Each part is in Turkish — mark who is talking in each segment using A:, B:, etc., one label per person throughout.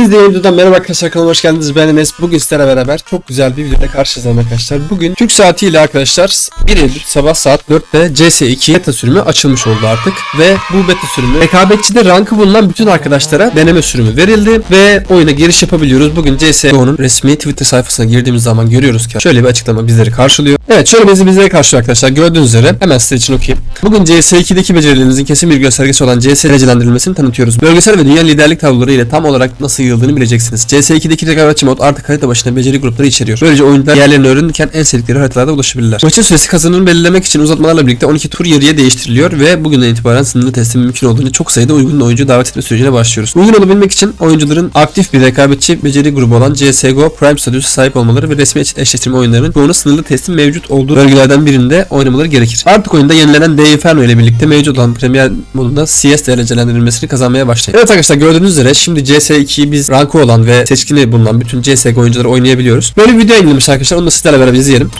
A: Hepinize yeni videodan merhaba arkadaşlar kanalıma hoş geldiniz. Ben Enes. Bugün sizlerle beraber çok güzel bir videoda karşınızdayım arkadaşlar. Bugün Türk saatiyle arkadaşlar 1 Eylül sabah saat 4'te CS2 beta sürümü açılmış oldu artık. Ve bu beta sürümü rekabetçide rankı bulunan bütün arkadaşlara deneme sürümü verildi. Ve oyuna giriş yapabiliyoruz. Bugün CSGO'nun resmi Twitter sayfasına girdiğimiz zaman görüyoruz ki şöyle bir açıklama bizleri karşılıyor. Evet şöyle bizi bizleri karşılıyor arkadaşlar. Gördüğünüz üzere hemen size için okuyayım. Bugün CS2'deki becerilerinizin kesin bir göstergesi olan CS derecelendirilmesini tanıtıyoruz. Bölgesel ve dünya liderlik tabloları ile tam olarak nasıl yıldığını bileceksiniz. CS2'deki rekabetçi mod artık harita başına beceri grupları içeriyor. Böylece oyuncular yerlerini öğrenirken en sevdikleri haritalarda ulaşabilirler. Maçın süresi kazanımını belirlemek için uzatmalarla birlikte 12 tur yarıya değiştiriliyor ve bugünden itibaren sınırlı teslim mümkün olduğunu çok sayıda uygun oyuncu davet etme sürecine başlıyoruz. Uygun olabilmek için oyuncuların aktif bir rekabetçi beceri grubu olan CSGO Prime statüsü sahip olmaları ve resmi eşleştirme oyunlarının çoğunu sınırlı teslim mevcut olduğu bölgelerden birinde oynamaları gerekir. Artık oyunda yenilenen The Inferno ile birlikte mevcut olan Premier modunda CS derecelendirilmesini kazanmaya başlayın. Evet arkadaşlar gördüğünüz üzere şimdi CS2'yi biz rankı olan ve seçkini bulunan bütün CSGO oyuncuları oynayabiliyoruz. Böyle bir video yayınlamış arkadaşlar. Onu da sizlerle beraber izleyelim.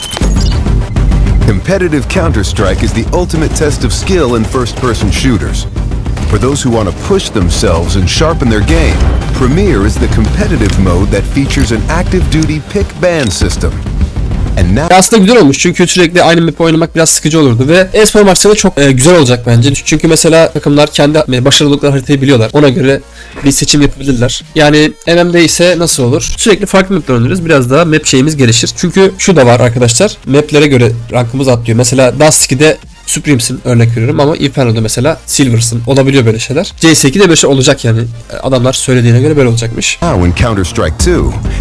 B: Competitive Counter Strike is the ultimate test of skill in first person shooters. For those who want to push themselves and sharpen their game, Premier is the competitive mode that features an active duty pick ban system. Now.
A: Aslında güzel olmuş çünkü sürekli aynı map oynamak biraz sıkıcı olurdu ve e-spor maçları çok e, güzel olacak bence. Çünkü mesela takımlar kendi başarılı oldukları haritayı biliyorlar. Ona göre bir seçim yapabilirler. Yani MM'de ise nasıl olur? Sürekli farklı mapler oynarız. Biraz daha map şeyimiz gelişir. Çünkü şu da var arkadaşlar. Maplere göre rankımız atlıyor. Mesela Dust 2'de Supreme'sin örnek veriyorum ama Inferno'da mesela Silver'sın. Olabiliyor böyle şeyler. CS2'de böyle şey olacak yani. Adamlar söylediğine göre böyle olacakmış.
B: Now in Counter Strike 2,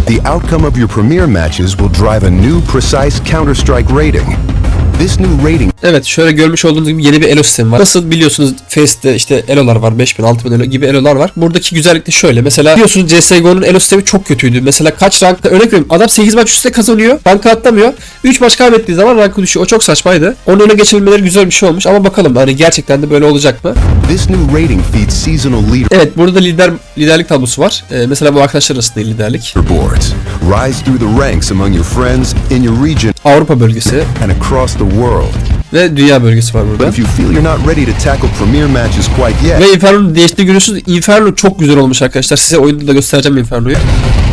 B: the outcome of your Premier matches will drive a new precise Counter Strike rating. This new rating
A: Evet şöyle görmüş olduğunuz gibi yeni bir elo sistemi var. Nasıl biliyorsunuz Face'te işte elolar var 5000 6000 elo gibi elolar var. Buradaki güzellik de şöyle. Mesela biliyorsunuz CSGO'nun elo sistemi çok kötüydü. Mesela kaç rankta örnek veriyorum adam 8 maç üstte kazanıyor. Ranka atlamıyor. 3 maç kaybettiği zaman rankı düşüyor. O çok saçmaydı. Onun öne geçebilmeleri güzel bir şey olmuş ama bakalım hani gerçekten de böyle olacak mı?
B: This new rating feeds seasonal
A: Evet burada lider liderlik tablosu var. Ee, mesela bu arkadaşlar arasında liderlik.
B: leaderboards. Rise through the ranks among your friends in your region
A: Avrupa bölgesi
B: and across the world.
A: ve dünya bölgesi var burada.
B: If you feel you're not ready to tackle Premier matches quite yet,
A: Ve Inferno'nun değiştiğini görüyorsunuz. Inferno çok güzel olmuş arkadaşlar. Size oyunda da göstereceğim Inferno'yu.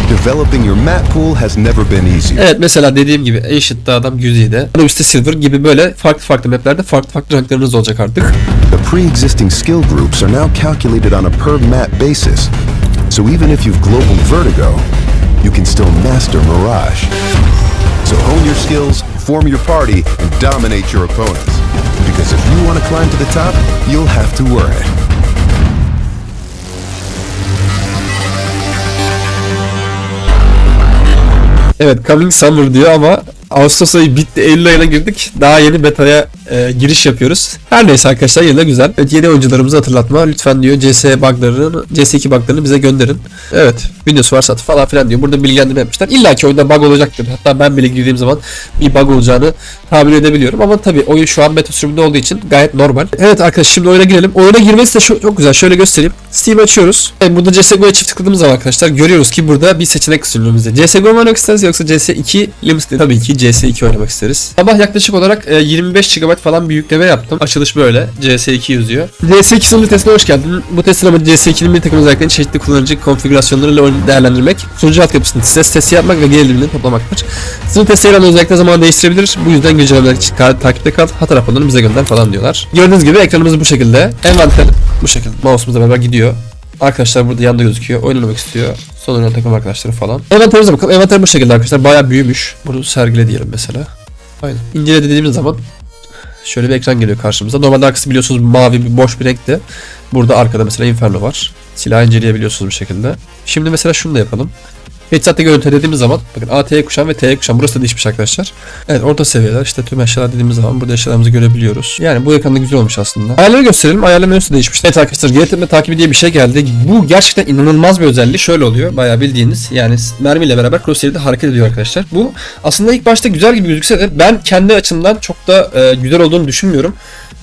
B: developing your map pool has never been easier.
A: Evet mesela dediğim gibi Ancient'da adam Güzide, adam üstte Silver gibi böyle farklı farklı maplerde farklı farklı ranklarınız olacak artık.
B: The pre-existing skill groups are now calculated on a per map basis. So even if you've global vertigo, you can still master Mirage. So hone your skills, form your party, and dominate your opponents. Because if you want to climb to the top, you'll have to it.
A: Evet Coming Summer diyor ama Ağustos ayı bitti Eylül ayına girdik. Daha yeni beta'ya e, giriş yapıyoruz. Her neyse arkadaşlar yine de güzel. Evet yeni oyuncularımızı hatırlatma. Lütfen diyor CS buglarını, CS2 buglarını bize gönderin. Evet videosu varsa at falan filan diyor. Burada bilgilendirme yapmışlar. İlla ki oyunda bug olacaktır. Hatta ben bile girdiğim zaman bir bug olacağını tahmin edebiliyorum. Ama tabii oyun şu an beta sürümünde olduğu için gayet normal. Evet arkadaşlar şimdi oyuna girelim. Oyuna girmesi de şu- çok güzel. Şöyle göstereyim. Steam açıyoruz. Evet, burada CSGO'ya çift tıkladığımız zaman arkadaşlar görüyoruz ki burada bir seçenek sunuyor bize. CSGO mu isteriz yoksa CS2 Limited? Tabii ki CS2 oynamak isteriz. Sabah yaklaşık olarak e, 25 GB falan bir yükleme yaptım. Açılış böyle. CS2 yazıyor. CS2 sunucu testine hoş geldin. Bu testin amacı CS2'nin bir takım özelliklerini çeşitli kullanıcı konfigürasyonlarıyla oyunu değerlendirmek, sunucu altyapısını ses testi yapmak ve gerilimini toplamaktır. Sınıf testleri özellikle zaman değiştirebilir. Bu yüzden güncellemeler için takipte kal. Hata raporlarını bize gönder falan diyorlar. Gördüğünüz gibi ekranımız bu şekilde. Envanter bu şekilde. Mouse'umuzla beraber gidiyor. Arkadaşlar burada yanda gözüküyor. Oynamak istiyor. Son oynayan takım arkadaşları falan. Envanterimize bakalım. Envanter bu şekilde arkadaşlar. Bayağı büyümüş. Bunu sergile diyelim mesela. Aynen. İncele dediğimiz zaman şöyle bir ekran geliyor karşımıza. Normalde arkası biliyorsunuz mavi bir boş bir renkti. Burada arkada mesela Inferno var. Silahı inceleyebiliyorsunuz bu şekilde. Şimdi mesela şunu da yapalım. Headshot'ta görüntü dediğimiz zaman bakın AT'ye kuşan ve T'ye kuşan burası da değişmiş arkadaşlar. Evet orta seviyeler işte tüm eşyalar dediğimiz zaman burada eşyalarımızı görebiliyoruz. Yani bu ekranda güzel olmuş aslında. Ayarları gösterelim. Ayarlar menüsü değişmiş. Evet arkadaşlar tepme takibi diye bir şey geldi. Bu gerçekten inanılmaz bir özelliği. Şöyle oluyor. Bayağı bildiğiniz yani mermiyle beraber crosshair'de hareket ediyor arkadaşlar. Bu aslında ilk başta güzel gibi gözükse de ben kendi açımdan çok da e, güzel olduğunu düşünmüyorum.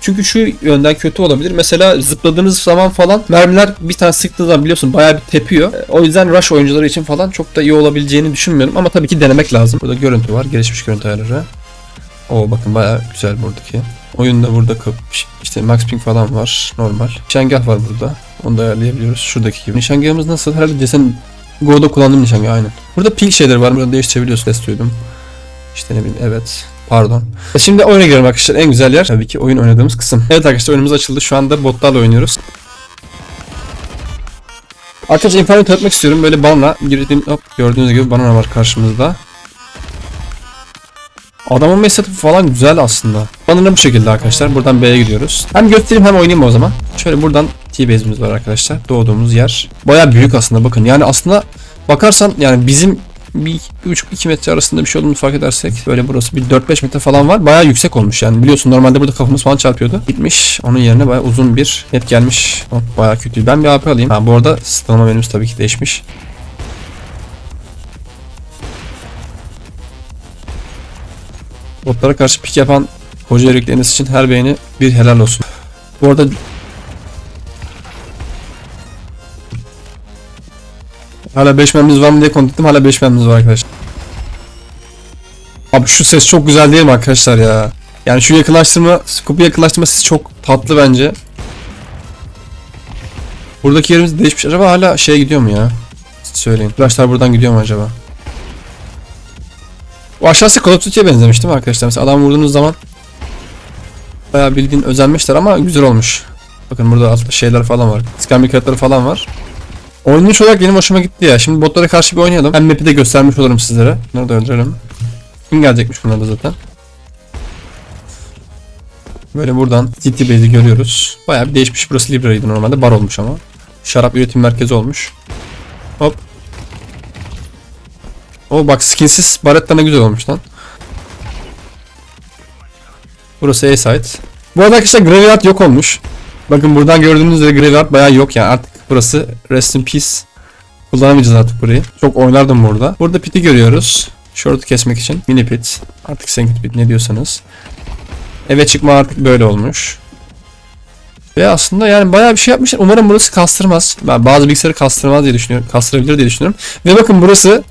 A: Çünkü şu yönden kötü olabilir. Mesela zıpladığınız zaman falan mermiler bir tane sıktığı zaman biliyorsun bayağı bir tepiyor. E, O yüzden rush oyuncuları için falan çok da iyi olabileceğini düşünmüyorum. Ama tabii ki denemek lazım. Burada görüntü var. Gelişmiş görüntü ayarları. Oo bakın bayağı güzel buradaki. Oyunda burada kap- işte max ping falan var. Normal. Nişangah var burada. Onu da ayarlayabiliyoruz. Şuradaki gibi. Nişangahımız nasıl? Herhalde desen Go'da kullandığım nişangah aynen. Burada pink şeyler var. Burada değiştirebiliyorsun. Ses duydum. İşte ne bileyim evet. Pardon. E Şimdi oyuna girelim arkadaşlar. En güzel yer tabii ki oyun oynadığımız kısım. Evet arkadaşlar oyunumuz açıldı. Şu anda botlarla oynuyoruz. Arkadaşlar infoyu tanıtmak istiyorum. Böyle banana girdiğim hop gördüğünüz gibi banana var karşımızda. Adamın mesafı falan güzel aslında. Banana bu şekilde arkadaşlar. Buradan B'ye gidiyoruz. Hem göstereyim hem oynayayım o zaman. Şöyle buradan T-base'imiz var arkadaşlar. Doğduğumuz yer. Baya büyük aslında bakın. Yani aslında bakarsan yani bizim bir 1,5-2 metre arasında bir şey olduğunu fark edersek böyle burası bir 4-5 metre falan var. Bayağı yüksek olmuş yani. Biliyorsun normalde burada kafamız falan çarpıyordu. Gitmiş. Onun yerine bayağı uzun bir net gelmiş. Hop, bayağı kötü. Ben bir AP alayım. Ha bu arada sınavma menümüz tabii ki değişmiş. Botlara karşı pik yapan hoca yürekleriniz için her beğeni bir helal olsun. Bu arada Hala 5 memimiz var mı diye kontrol ettim. Hala 5 memimiz var arkadaşlar. Abi şu ses çok güzel değil mi arkadaşlar ya? Yani şu yakınlaştırma, scope'u yakınlaştırma sesi çok tatlı bence. Buradaki yerimiz değişmiş. Acaba hala şeye gidiyor mu ya? Söyleyin. Flashlar buradan gidiyor mu acaba? O aşağısı Call of Duty'ye benzemiş değil mi arkadaşlar? Mesela adam vurduğunuz zaman bayağı bildiğin özenmişler ama güzel olmuş. Bakın burada şeyler falan var. İskambil kağıtları falan var. Oynanış olarak benim hoşuma gitti ya. Şimdi botlara karşı bir oynayalım. Hem map'i de göstermiş olurum sizlere. Da öldürelim. Kim gelecekmiş bunlar da zaten. Böyle buradan City Base'i görüyoruz. Bayağı bir değişmiş. Burası Libra'ydı normalde. Bar olmuş ama. Şarap üretim merkezi olmuş. Hop. O bak skinsiz baretta ne güzel olmuş lan. Burası A-site. Bu arada arkadaşlar Graveyard yok olmuş. Bakın buradan gördüğünüz üzere Graveyard bayağı yok yani artık burası Rest in Peace. Kullanamayacağız artık burayı. Çok oynardım burada. Burada pit'i görüyoruz. Short'u kesmek için. Mini pit. Artık second pit ne diyorsanız. Eve çıkma artık böyle olmuş. Ve aslında yani bayağı bir şey yapmışlar. Umarım burası kastırmaz. Ben bazı bilgisayarı kastırmaz diye düşünüyorum. Kastırabilir diye düşünüyorum. Ve bakın burası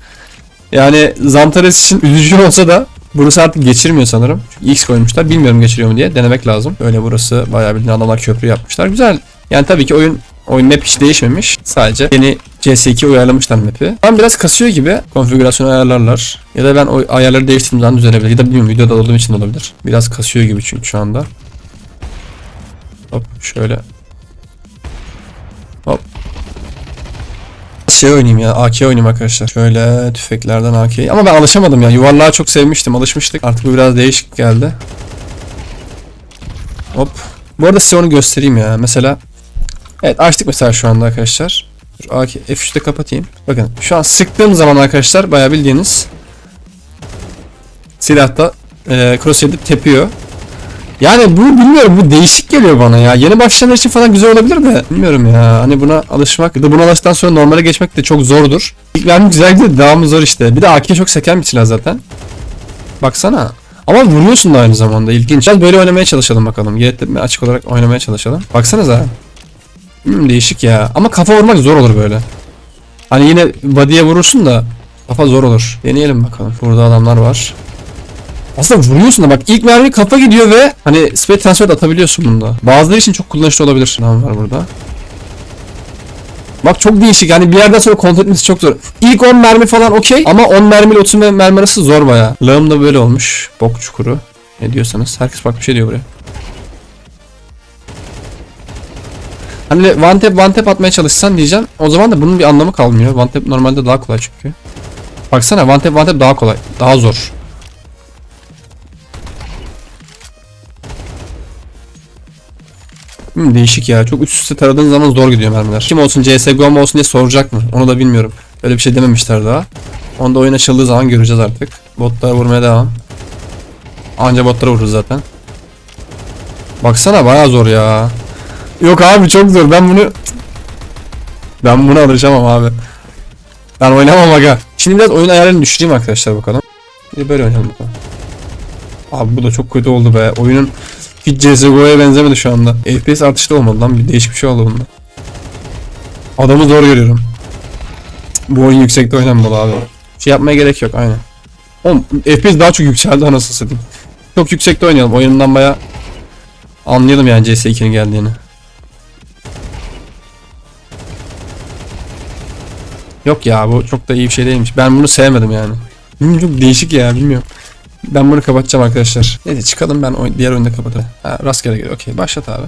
A: yani Zantares için üzücü olsa da burası artık geçirmiyor sanırım. Çünkü X koymuşlar. Bilmiyorum geçiriyor mu diye. Denemek lazım. Öyle burası bayağı bildiğin adamlar köprü yapmışlar. Güzel. Yani tabii ki oyun oyun map hiç değişmemiş. Sadece yeni CS2 uyarlamışlar map'i. Ben biraz kasıyor gibi konfigürasyon ayarlarlar. Ya da ben o ayarları değiştirdiğim zaman düzelebilir. Ya da bilmiyorum videoda olduğum için olabilir. Biraz kasıyor gibi çünkü şu anda. Hop şöyle. Hop. Şey oynayayım ya AK oynayayım arkadaşlar. Şöyle tüfeklerden AK. Ama ben alışamadım ya. Yuvarlağı çok sevmiştim. Alışmıştık. Artık bu biraz değişik geldi. Hop. Bu arada size onu göstereyim ya. Mesela Evet açtık mesela şu anda arkadaşlar. Dur, AK F3'te kapatayım. Bakın şu an sıktığım zaman arkadaşlar bayağı bildiğiniz silahta e, crosshair'de tepiyor. Yani bu bilmiyorum bu değişik geliyor bana ya. Yeni başlayanlar için falan güzel olabilir de bilmiyorum ya. Hani buna alışmak da buna alıştıktan sonra normale geçmek de çok zordur. İlk vermek güzel gidiyor devamı zor işte. Bir de AK çok seken bir silah zaten. Baksana. Ama vuruyorsun da aynı zamanda ilginç. Biraz böyle oynamaya çalışalım bakalım. Yeretme açık olarak oynamaya çalışalım. Baksanıza. Hmm, değişik ya. Ama kafa vurmak zor olur böyle. Hani yine body'ye vurursun da kafa zor olur. Deneyelim bakalım. Burada adamlar var. Aslında vuruyorsun da bak ilk mermi kafa gidiyor ve hani speed transfer atabiliyorsun bunda. Bazıları için çok kullanışlı olabilir. Adam var burada. Bak çok değişik yani bir yerden sonra kontrol etmesi çok zor. İlk 10 mermi falan okey ama 10 mermi ile 30 mermi arası zor baya. Lağım da böyle olmuş. Bok çukuru. Ne diyorsanız. Herkes bak bir şey diyor buraya. Hani one tap one tap atmaya çalışsan diyeceğim. O zaman da bunun bir anlamı kalmıyor. One tap normalde daha kolay çünkü. Baksana one tap one tap daha kolay. Daha zor. Hmm, değişik ya. Çok üst üste taradığın zaman zor gidiyor mermiler. Kim olsun CSGO mu olsun diye soracak mı? Onu da bilmiyorum. Öyle bir şey dememişler daha. Onu da oyun açıldığı zaman göreceğiz artık. Botlara vurmaya devam. Anca botlara vururuz zaten. Baksana bayağı zor ya. Yok abi çok zor. Ben bunu ben buna alışamam abi. Ben oynamam aga. Şimdi biraz oyun ayarlarını düşüreyim arkadaşlar bakalım. De böyle oynayalım bakalım. Abi bu da çok kötü oldu be. Oyunun hiç CSGO'ya benzemedi şu anda. FPS artışta olmadı lan. Bir değişik bir şey oldu bunda. Adamı zor görüyorum. Bu oyun yüksekte oynanmalı abi. Şey yapmaya gerek yok aynen. Oğlum FPS daha çok yükseldi anasını satayım. Çok yüksekte oynayalım. Oyundan baya anlayalım yani CS2'nin geldiğini. Yok ya bu çok da iyi bir şey değilmiş. Ben bunu sevmedim yani. Bilmiyorum, çok değişik ya bilmiyorum. Ben bunu kapatacağım arkadaşlar. Neyse çıkalım ben diğer oyunda kapatırım. Ha, rastgele geliyor. Okey başlat abi.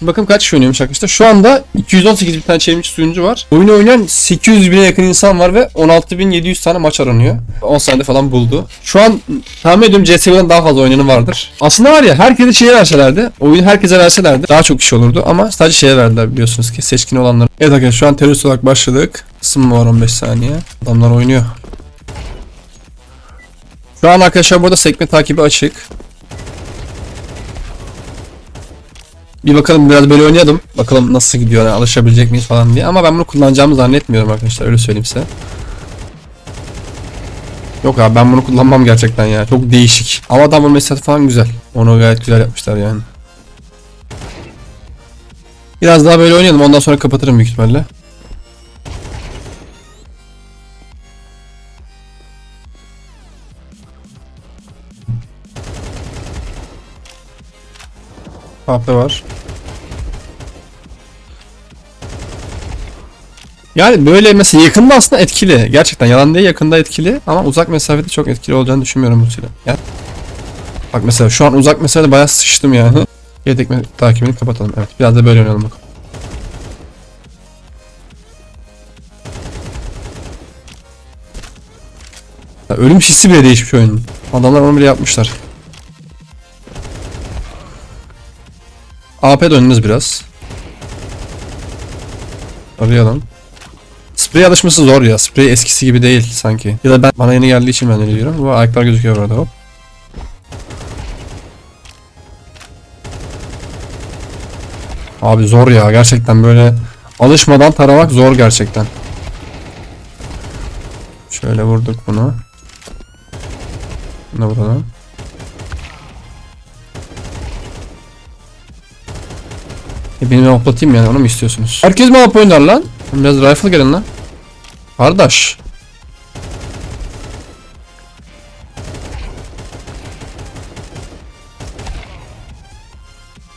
A: Bakın kaç kişi oynuyormuş arkadaşlar. Şu anda 218 bir tane çevrimiçi sunucu var. Oyunu oynayan 800 bine yakın insan var ve 16.700 tane maç aranıyor. 10 saniyede falan buldu. Şu an tahmin ediyorum CSGO'dan daha fazla oynayanı vardır. Aslında var ya herkese şeye verselerdi, oyunu herkese verselerdi daha çok kişi olurdu ama sadece şeye verdiler biliyorsunuz ki seçkin olanlar. Evet arkadaşlar şu an terörist olarak başladık. Isınma var 15 saniye. Adamlar oynuyor. Şu an arkadaşlar burada sekme takibi açık. Bir bakalım biraz böyle oynayalım. Bakalım nasıl gidiyor, alışabilecek miyiz falan diye. Ama ben bunu kullanacağımı zannetmiyorum arkadaşlar. Öyle söyleyeyim size. Yok abi ben bunu kullanmam gerçekten ya. Çok değişik. Ama adamın mesajı falan güzel. Onu gayet güzel yapmışlar yani. Biraz daha böyle oynayalım. Ondan sonra kapatırım büyük ihtimalle. Kahve var. Yani böyle mesela yakında aslında etkili. Gerçekten yalan değil yakında etkili ama uzak mesafede çok etkili olacağını düşünmüyorum bu silah. Ya. Bak mesela şu an uzak mesafede bayağı sıçtım yani. Yedek takibini kapatalım. Evet biraz da böyle oynayalım bakalım. Ya ölüm hissi bile değişmiş oyunun. Adamlar onu bile yapmışlar. AP dönünüz biraz. Arayalım. Sprey alışması zor ya. Sprey eskisi gibi değil sanki. Ya da ben bana yeni geldiği için ben öyle diyorum. Bu ayaklar gözüküyor burada hop. Abi zor ya gerçekten böyle alışmadan taramak zor gerçekten. Şöyle vurduk bunu. Bunu vuralım. E benim hoplatayım yani onu mu istiyorsunuz? Herkes mi hop oynar lan? Biraz rifle gelin lan. Kardeş.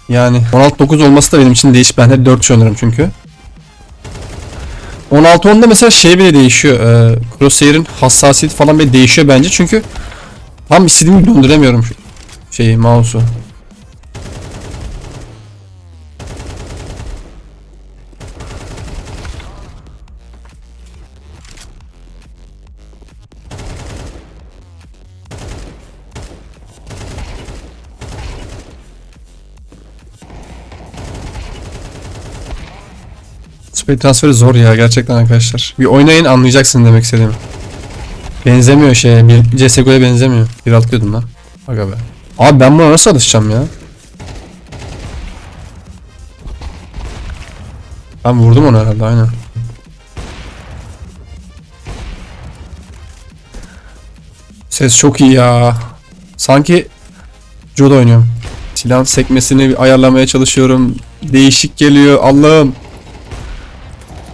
A: Yani 16-9 olması da benim için değiş. Ben hep 4 oynarım çünkü. 16-10'da mesela şey bile değişiyor. E, Crosshair'in hassasiyeti falan bile değişiyor bence. Çünkü tam istediğimi döndüremiyorum şu şeyi, mouse'u. Spray transferi zor ya gerçekten arkadaşlar. Bir oynayın anlayacaksın demek istediğimi. Benzemiyor şeye. Bir CSGO'ya benzemiyor. Bir atlıyordum lan. Aga be. Abi ben buna nasıl alışacağım ya? Ben vurdum onu herhalde aynen. Ses çok iyi ya. Sanki Judo oynuyorum. Silahın sekmesini ayarlamaya çalışıyorum. Değişik geliyor. Allah'ım.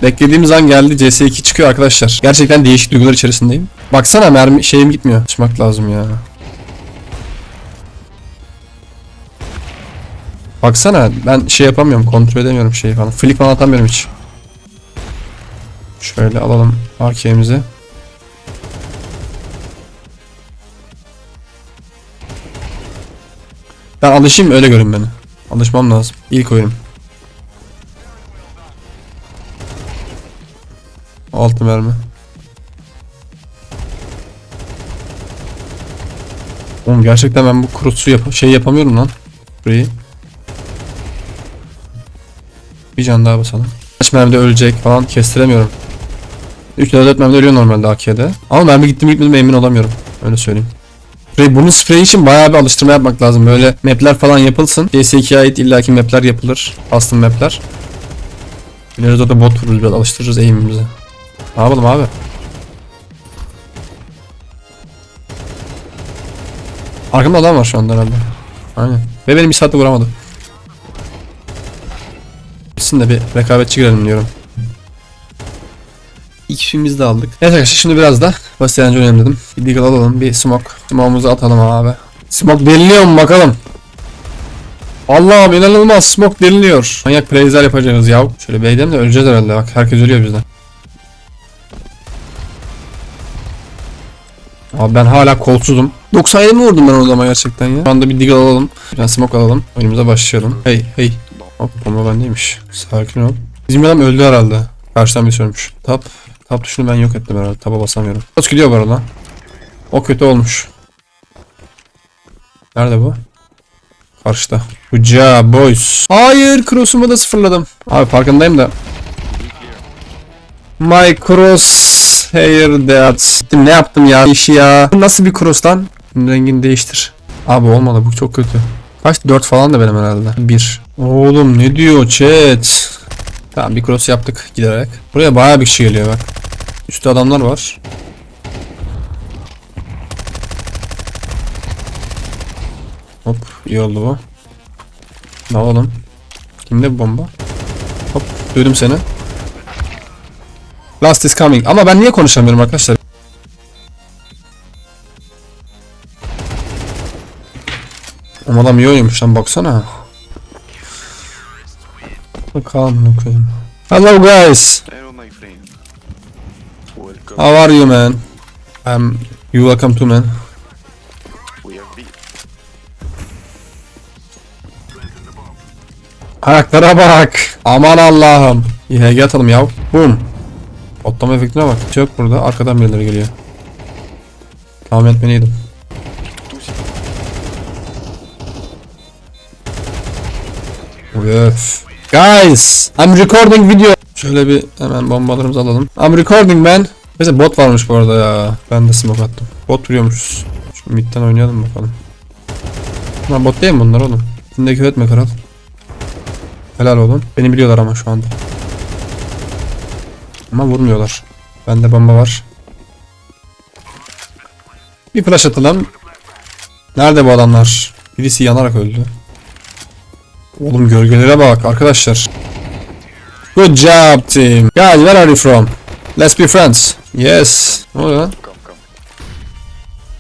A: Beklediğimiz an geldi. CS2 çıkıyor arkadaşlar. Gerçekten değişik duygular içerisindeyim. Baksana mermi şeyim gitmiyor. Açmak lazım ya. Baksana ben şey yapamıyorum. Kontrol edemiyorum şeyi falan. Flick falan atamıyorum hiç. Şöyle alalım AK'mizi. Ben alışayım öyle görün beni. Alışmam lazım. İlk oyunum. Altı mermi. Oğlum gerçekten ben bu kurusu yap şey yapamıyorum lan. Burayı. Bir can daha basalım. Kaç mermide ölecek falan kestiremiyorum. 3 ya da 4 mermide ölüyor normalde AK'de. Ama mermi gitti mi gitmedi mi emin olamıyorum. Öyle söyleyeyim. Sprey, bunun spreyi için bayağı bir alıştırma yapmak lazım. Böyle mapler falan yapılsın. CS2'ye ait illaki mapler yapılır. Custom mapler. Bileriz orada bot vururuz biraz alıştırırız aim'imizi. Ne yapalım abi? Arkamda adam var şu anda herhalde. Aynen. Ve benim bir saatte vuramadı. Bitsin de bir rekabetçi girelim diyorum. İlk filmimizi de aldık. Evet arkadaşlar şimdi biraz da basit eğlence oynayalım dedim. Bir deagle alalım bir smoke. Smoke'umuzu atalım abi. Smoke deliniyor mu bakalım. Allah'ım inanılmaz smoke deliniyor. Manyak plays'ler yapacağız ya. Şöyle B'den de öleceğiz herhalde bak herkes ölüyor bizden. Abi ben hala kolsuzum. 97 mi vurdum ben o zaman gerçekten ya? Şu anda bir deagle alalım. Biraz smoke alalım. Oyunumuza başlayalım. Hey hey. Hop bomba bendeymiş. Sakin ol. Bizim adam öldü herhalde. Karşıdan bir sürmüş. Tap. Tap tuşunu ben yok ettim herhalde. Taba basamıyorum. Kaç gidiyor bu arada. O kötü olmuş. Nerede bu? Karşıda. Uca boys. Hayır cross'umu da sıfırladım. Abi farkındayım da. My cross that. Gittim, Ne yaptım ya işi ya. Nasıl bir cross lan? Rengini değiştir. Abi olmadı bu çok kötü. Kaç? 4 falan da benim herhalde. 1. Oğlum ne diyor chat? Tamam bir cross yaptık giderek. Buraya bayağı bir kişi geliyor bak. Üstte adamlar var. Hop iyi oldu bu. Ne oğlum? Kimde bu bomba? Hop duydum seni. Last is coming. Ama ben niye konuşamıyorum arkadaşlar? Ama adam iyi oynuyormuş lan baksana. Bakalım okuyayım. Hello guys.
C: Hello, my friend.
A: How are you man? Um, you welcome to man.
C: We
A: bak. Aman Allah'ım. YHG atalım ya. Boom. Otlama efektine bak. Hiç yok burada. Arkadan birileri geliyor. Tahmin etmeliydim. Öf. Guys, I'm recording video. Şöyle bir hemen bombalarımızı alalım. I'm recording man. Neyse bot varmış bu arada ya. Ben de smoke attım. Bot vuruyormuşuz. Şu midden oynayalım bakalım. Lan bot değil mi bunlar oğlum? Şimdi küfür etme kral. Helal olun. Beni biliyorlar ama şu anda. Ama vurmuyorlar. Bende bomba var. Bir flash atalım. Nerede bu adamlar? Birisi yanarak öldü. Oğlum gölgelere bak arkadaşlar. Good job team. Guys where are you from? Let's be friends. Yes. Ne oluyor lan?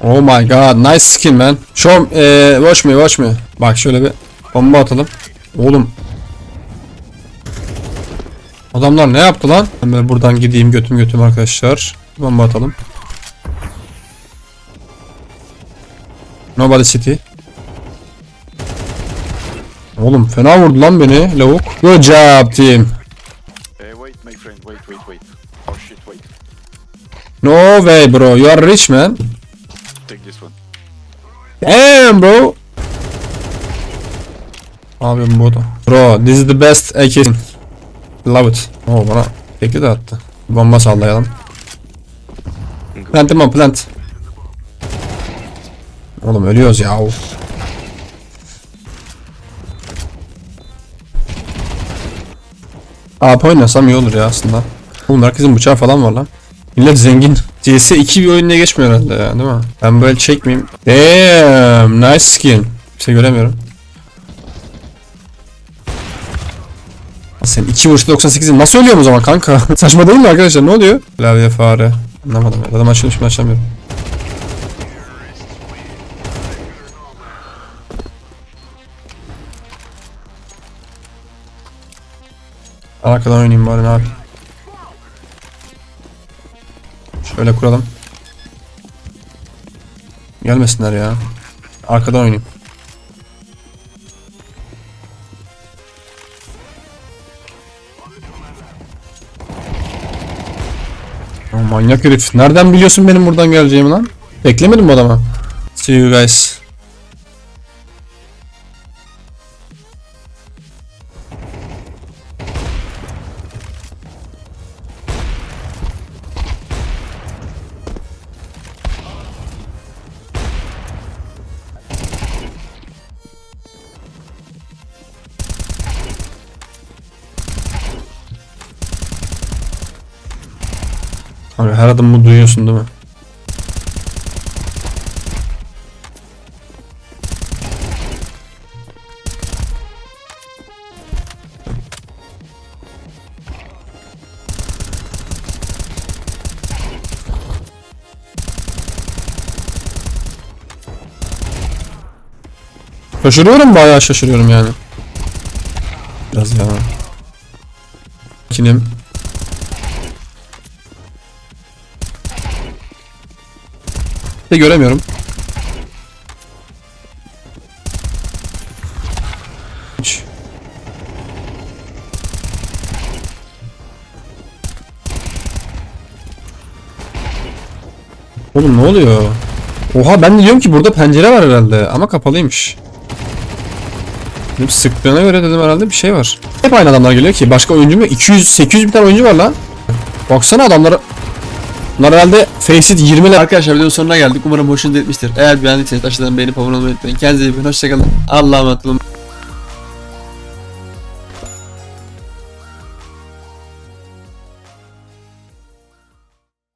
A: Oh my god nice skin man. Show eh, watch me watch me. Bak şöyle bir bomba atalım. Oğlum. Adamlar ne yaptı lan? Hemen buradan gideyim götüm götüm arkadaşlar. Bomba atalım. Nobody city. Oğlum fena vurdu lan beni lavuk. Good job team.
C: Oh.
A: No way bro you are rich man.
C: Take this one.
A: Damn bro. Abi bu da. Bro this is the best AK. Love it. Oo bana peki de attı. Bomba sallayalım. Plant mi plant. Oğlum ölüyoruz ya. AP oynasam iyi olur ya aslında. Oğlum herkesin bıçağı falan var lan. Millet zengin. CS2 bir oyun diye geçmiyor herhalde ya değil mi? Ben böyle çekmeyeyim. Damn nice skin. Bir şey göremiyorum. Sen 2 vuruşta 98'in nasıl ölüyorum o zaman kanka? Saçma değil mi arkadaşlar ne oluyor? Klavye fare. Anlamadım ya. Adam açılmış şimdi açamıyorum. Arkadan oynayayım bari yapayım. Şöyle kuralım. Gelmesinler ya. Arkadan oynayayım. Manyak herif. Nereden biliyorsun benim buradan geleceğimi lan? Beklemedim bu adama. See you guys. Abi her adımı duyuyorsun değil mi? Şaşırıyorum bayağı şaşırıyorum yani. Biraz ya. Kinim. De göremiyorum. Üç. Oğlum ne oluyor? Oha ben diyorum ki burada pencere var herhalde ama kapalıymış. Benim sıktığına göre dedim herhalde bir şey var. Hep aynı adamlar geliyor ki. Başka oyuncu mu? 200 800 bir tane oyuncu var lan. Baksana adamlara. Bunlar herhalde Faceit 20 'ler. Arkadaşlar videonun sonuna geldik. Umarım hoşunuza gitmiştir. Eğer beğendiyseniz aşağıdan beğenip abone olmayı unutmayın. Kendinize iyi bakın. Hoşçakalın. Allah'a emanet olun.